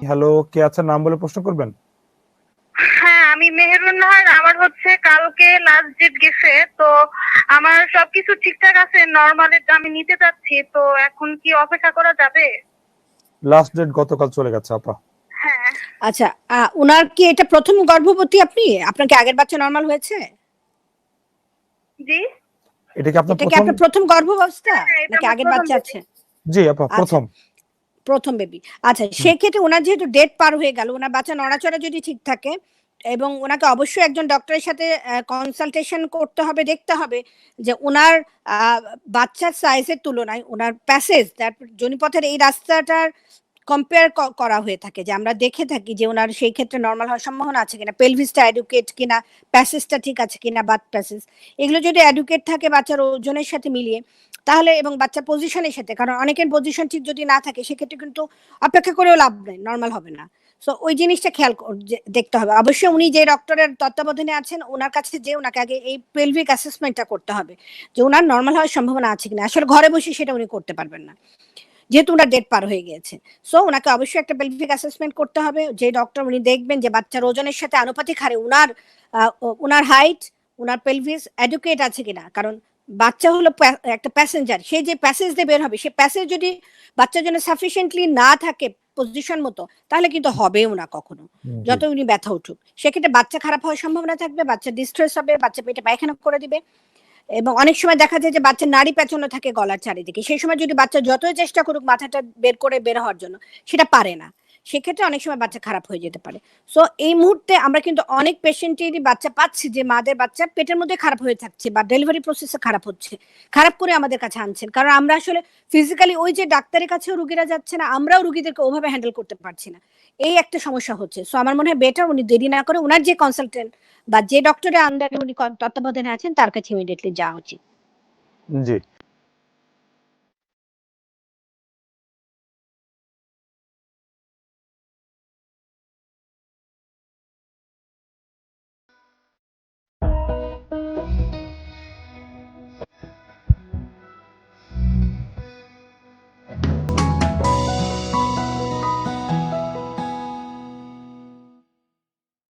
Hello কে আছেন? নাম বলে প্রশ্ন করবেন? হ্যাঁ আমি মেহেরুন নাহার আমার হচ্ছে কালকে লাস্ট ডেট গেছে তো আমার সবকিছু ঠিকঠাক আছে নর্মালি আমি নিতে চাচ্ছি তো এখন কি অপেক্ষা করা যাবে? লাস্ট ডেট গতকাল চলে গেছে আপা। হ্যাঁ। আচ্ছা উনার কি এটা প্রথম গর্ভবতী আপনি? আপনার কি আগের বাচ্চা নরমাল হয়েছে? জি। এটা কি আপনার এটা প্রথম? আপনার প্রথম গর্ভাবস্থা? হ্যাঁ, এটা নাকি আগের বাচ্চা আছে? জি আপা আচ্ছা। প্রথম। প্রথম বেবি আচ্ছা সেক্ষেত্রে ওনার যেহেতু ডেট পার হয়ে গেল ওনার বাচ্চা নড়াচড়া যদি ঠিক থাকে এবং ওনাকে অবশ্যই একজন ডক্টরের সাথে কনসালটেশন করতে হবে দেখতে হবে যে ওনার বাচ্চার সাইজের তুলনায় ওনার প্যাসেজ দ্যাট জনিপথের এই রাস্তাটার কম্পেয়ার করা হয়ে থাকে। যে আমরা দেখে থাকি যে ওনার সেই ক্ষেত্রে নর্মাল হওয়ার সম্ভাবনা আছে কিনা। পেলভিসটা এডুকেট কিনা প্যাসেজটা ঠিক আছে কিনা বাথ প্যাসেজ এগুলো যদি অ্যাডুকেট থাকে বাচ্চার ওজনের সাথে মিলিয়ে, তাহলে এবং বাচ্চা পজিশনের সাথে, কারণ অনেকের পজিশন ঠিক যদি না থাকে, সেক্ষেত্রে কিন্তু অপেক্ষা করেও লাভ নেই নর্মাল হবে না। সো ওই জিনিসটা খেয়াল দেখতে হবে। অবশ্যই উনি যে ডক্টরের তত্ত্বাবধানে আছেন ওনার কাছে যে ওনাকে আগে এই পেলভিক অ্যাসেসমেন্টটা করতে হবে। যে ওনার নর্মাল হওয়ার সম্ভাবনা আছে কিনা। আসলে ঘরে বসে সেটা উনি করতে পারবেন না। যেহেতু ওনার ডেট পার হয়ে গিয়েছে। সো ওনাকে অবশ্যই একটা পেলভিক অ্যাসেসমেন্ট করতে হবে। যে ডক্টর উনি দেখবেন যে বাচ্চার ওজনের সাথে আনুপাতিক হারে ওনার ওনার হাইট ওনার পেলভিস এডুকেট আছে কিনা? কারণ বাচ্চা হলো একটা প্যাসেঞ্জার সে যে প্যাসেজ দিয়ে বের হবে সে প্যাসেজ যদি বাচ্চার জন্য সাফিসিয়েন্টলি না থাকে পজিশন মতো তাহলে কিন্তু হবেও না কখনো। যত উনি ব্যথা উঠুক সেক্ষেত্রে বাচ্চা খারাপ হওয়ার সম্ভাবনা থাকবে বাচ্চা ডিস্ট্রেস হবে বাচ্চা পেটে পায়খানা করে দিবে। এবং অনেক সময় দেখা যায় যে বাচ্চার নারী পেঁচানো থাকে গলার চারিদিকে। সেই সময় যদি বাচ্চা যতই চেষ্টা করুক মাথাটা বের করে বের হওয়ার জন্য, সেটা পারে না। সেক্ষেত্রে অনেক সময় বাচ্চা খারাপ হয়ে যেতে পারে। সো এই মুহূর্তে আমরা কিন্তু অনেক পেশেন্টেরই বাচ্চা পাচ্ছি যে মাদের বাচ্চা পেটের মধ্যে খারাপ হয়ে থাকছে বা ডেলিভারি প্রসেসে খারাপ হচ্ছে, খারাপ করে আমাদের কাছে আনছেন। কারণ আমরা আসলে ফিজিক্যালি ওই যে ডাক্তারের কাছেও রুগীরা যাচ্ছে না, আমরাও রুগীদেরকে ওভাবে হ্যান্ডেল করতে পারছি না। এই একটা সমস্যা হচ্ছে। সো আমার মনে হয় বেটার উনি দেরি না করে ওনার যে কনসালটেন্ট বা যে ডক্টরের আন্ডারে উনি তত্ত্বাবধানে আছেন তার কাছে ইমিডিয়েটলি যাওয়া উচিত। জি।